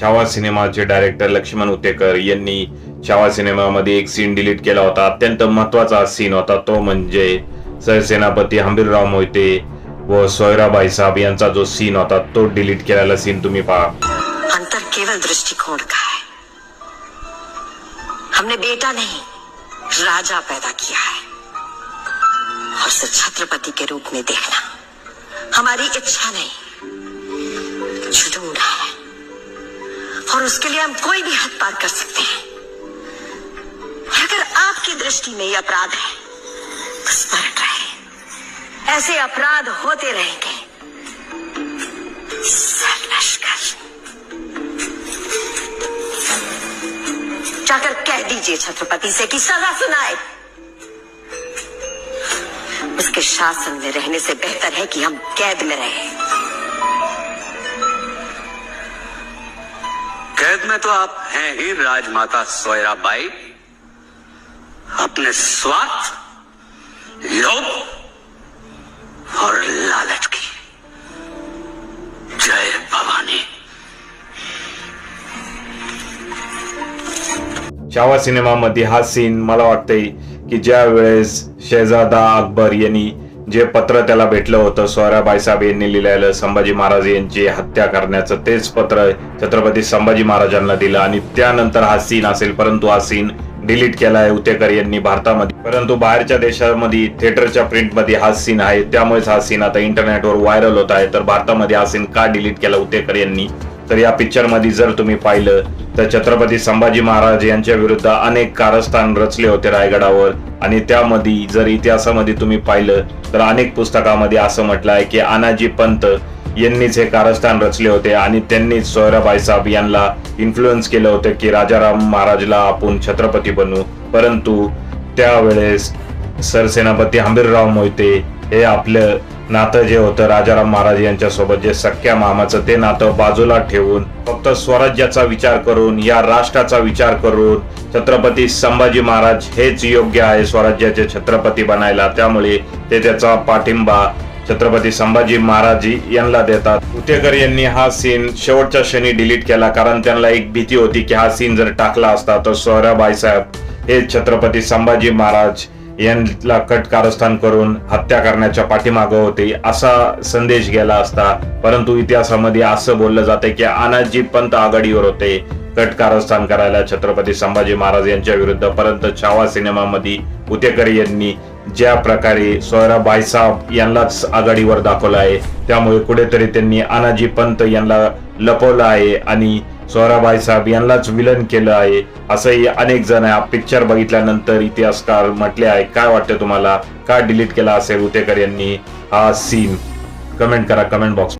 छावा सिनेमाचे डायरेक्टर लक्ष्मण उतेकर यांनी छावा सिनेमामध्ये एक सीन डिलीट केला होता. अत्यंत महत्त्वाचा सीन होता. तो म्हणजे सरसेनापती हंबीरराव मोहिते व सोयराबाई साहेब यांचा जो सीन होता तो डिलीट केलेला सीन तुम्ही पहा. अंतर केवळ दृष्टिकोण का है? हमने बेटा नहीं राजा पैदा किया है। और उसे छत्रपति के रूप में देखना हमारी इच्छा नहीं। जुनून है। और उसके लिए हम कोई भी हद पार कर सकते हैं। अगर आपकी दृष्टि में ये अपराध है तो स्मरण रहे। ऐसे अपराध होते रहेंगे। जाकर कह दीजिए छत्रपति से कि सजा सुनाए। उसके शासन में रहने से बेहतर है कि हम कैद में रहें। कैद में तो आप हैं ही राजमाता सोयराबाई। अपने स्वार्थ लोभ और लालच की। जय भवानी। छावा सिनेमामध्ये हा सीन मला वाटतंय की ज्या वेळेस शेजादा अकबर यांनी जे पत्र त्याला भेटलं होतं सोहराबाई साहेब यांनी लिहिलेलं संभाजी महाराज यांची हत्या करण्याचं तेच पत्र छत्रपती संभाजी महाराजांना दिलं. आणि त्यानंतर हा सीन असेल परंतु हा सीन डिलीट केलाय उतेकर यांनी भारतामध्ये. परंतु बाहेरच्या देशामध्ये थिएटरच्या प्रिंटमध्ये हा सीन आहे. त्यामुळेच हा सीन आता इंटरनेटवर व्हायरल होत आहे. तर भारतामध्ये हा सीन का डिलीट केला उतेकर यांनी? तर या पिक्चरमध्ये जर तुम्ही पाहिलं तर छत्रपती संभाजी महाराज यांच्या विरुद्ध अनेक कारस्थान रचले होते रायगडावर. आणि त्यामध्ये जर इतिहासामध्ये तुम्ही पाहिलं तर अनेक पुस्तकामध्ये असं म्हटलं आहे की अनाजी पंत यांनीच हे कारस्थान रचले होते आणि त्यांनीच सोयराबाई साहेब यांना इन्फ्लुएन्स केलं होतं की राजाराम महाराजला आपण छत्रपती बनू. परंतु त्यावेळेस सरसेनापती हंबीरराव मोहिते हे आपलं नातं जे होतं राजाराम महाराज यांच्या सोबत जे सख्या मामाचं ते नातं बाजूला ठेवून फक्त स्वराज्याचा विचार करून या राष्ट्राचा विचार करून छत्रपती संभाजी महाराज हेच योग्य आहे स्वराज्याचे छत्रपती बनायला. त्यामुळे ते त्याचा पाठिंबा छत्रपती संभाजी महाराज यांना देतात. उतेकर यांनी हा सीन शेवटच्या क्षणी डिलीट केला कारण त्यांना एक भीती होती की हा सीन जर टाकला असता तर सोहराबाई साहेब हे छत्रपती संभाजी महाराज यांना कट कारस्थान करून हत्या करण्याच्या पाठीमागं होते असा संदेश गेला असता. परंतु इतिहासामध्ये असं बोललं जाते की अनाजी पंत आघाडीवर होते. कट कारस्थान करायला छत्रपती संभाजी महाराज यांच्या विरुद्ध परंतु छावा सिनेमामध्ये उतेकर यांनी ज्या प्रकारे सोयरा बायसाहेब यांनाच आघाडीवर दाखवलं आहे त्यामुळे कुठेतरी त्यांनी अनाजी पंत यांना लपवलं आहे आणि सोहराबाई साहेब यांनाच विलन केलं आहे. असंही अनेक जण हा पिक्चर बघितल्यानंतर इतिहासकार म्हटले आहे. काय वाटतं तुम्हाला? का डिलीट केला असेल उतेकर यांनी हा सीन कमेंट करा कमेंट बॉक्स